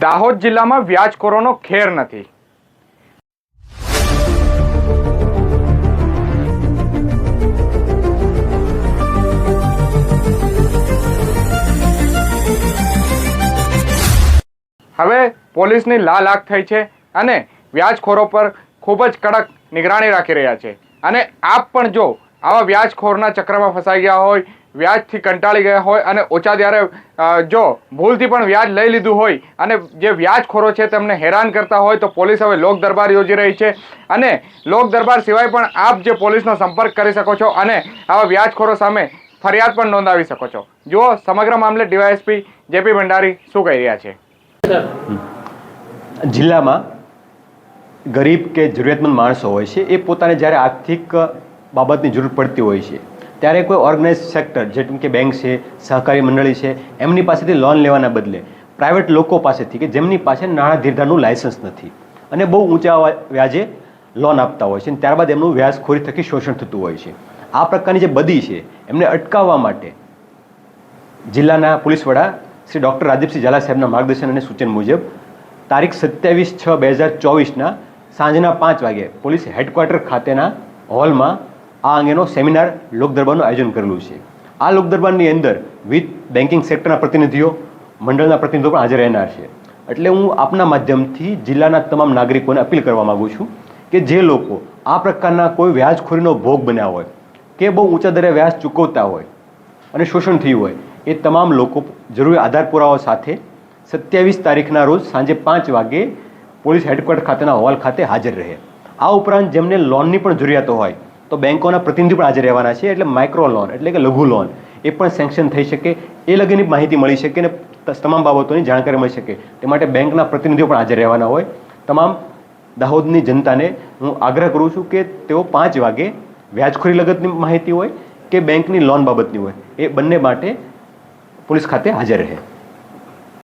દાહોદ જિલ્લામાં વ્યાજખોરોનો ખેર નથી. હવે પોલીસની લાલ આંખ થઈ છે અને વ્યાજખોરો પર ખૂબ જ કડક નિગરાણી રાખી રહ્યા છે. અને આપ પણ જો આવા વ્યાજખોરના ચક્રમાં ફસાઈ ગયા હોય વ્યાજથી કંટાળી ગયા હોય અને ઓછા ત્યારે જો ભૂલથી પણ વ્યાજ લઈ લીધું હોય અને જે વ્યાજખોરો છે તેમને હેરાન કરતા હોય તો પોલીસ હવે લોક દરબાર યોજી રહી છે. અને લોક દરબાર સિવાય પણ આપ જે પોલીસનો સંપર્ક કરી શકો છો અને આવા વ્યાજખોરો સામે ફરિયાદ પણ નોંધાવી શકો છો. જુઓ, સમગ્ર મામલે ડીવાયએસપી જેપી ભંડારી શું કહી રહ્યા છે. જિલ્લામાં ગરીબ કે જરૂરિયાતમંદ માણસો હોય છે, એ પોતાને જ્યારે આર્થિક બાબતની જરૂર પડતી હોય છે ત્યારે કોઈ ઓર્ગેનાઇઝ સેક્ટર જેમ કે બેંક છે, સહકારી મંડળી છે, એમની પાસેથી લોન લેવાના બદલે પ્રાઇવેટ લોકો પાસેથી કે જેમની પાસે નાણાં ધીરધારનું લાયસન્સ નથી અને બહુ ઊંચા વ્યાજે લોન આપતા હોય છે અને ત્યારબાદ એમનું વ્યાજખોરી થકી શોષણ થતું હોય છે. આ પ્રકારની જે બદી છે, એમને અટકાવવા માટે જિલ્લાના પોલીસ વડા શ્રી ડૉક્ટર રાજીવસિંહ ઝાલા સાહેબના માર્ગદર્શન અને સૂચન મુજબ તારીખ સત્યાવીસ છ બે હજાર ચોવીસના સાંજના પાંચ વાગે પોલીસ હેડક્વાર્ટર ખાતેના હોલમાં આ અંગેનો સેમિનાર લોકદરબારનું આયોજન કરેલું છે. આ લોકદરબારની અંદર વિવિધ બેન્કિંગ સેક્ટરના પ્રતિનિધિઓ, મંડળના પ્રતિનિધિઓ પણ હાજર રહેનાર છે. એટલે હું આપના માધ્યમથી જિલ્લાના તમામ નાગરિકોને અપીલ કરવા માગું છું કે જે લોકો આ પ્રકારના કોઈ વ્યાજખોરીનો ભોગ બન્યા હોય, કે બહુ ઊંચા દરે વ્યાજ ચૂકવતા હોય અને શોષણ થયું હોય, એ તમામ લોકો જરૂરી આધાર પુરાવા સાથે સત્યાવીસ તારીખના રોજ સાંજે પાંચ વાગે પોલીસ હેડક્વાર્ટર ખાતેના હોલ ખાતે હાજર રહે. આ ઉપરાંત જેમને લોનની પણ જરૂરિયાતો હોય તો બેંકોના પ્રતિનિધિ પણ હાજર રહેવાના છે, એટલે માઇક્રો લોન એટલે કે લઘુ લોન એ પણ સેન્કશન થઈ શકે, એ લગીની માહિતી મળી શકે અને તમામ બાબતોની જાણકારી મળી શકે. તે માટે બેંકના પ્રતિનિધિઓ પણ હાજર રહેવાના હોય. તમામ દાહોદની જનતાને હું આગ્રહ કરું છું કે તેઓ પાંચ વાગે વ્યાજખોરી લગતની માહિતી હોય કે બેંકની લોન બાબતની હોય, એ બંને માટે પોલીસ ખાતે હાજર રહે.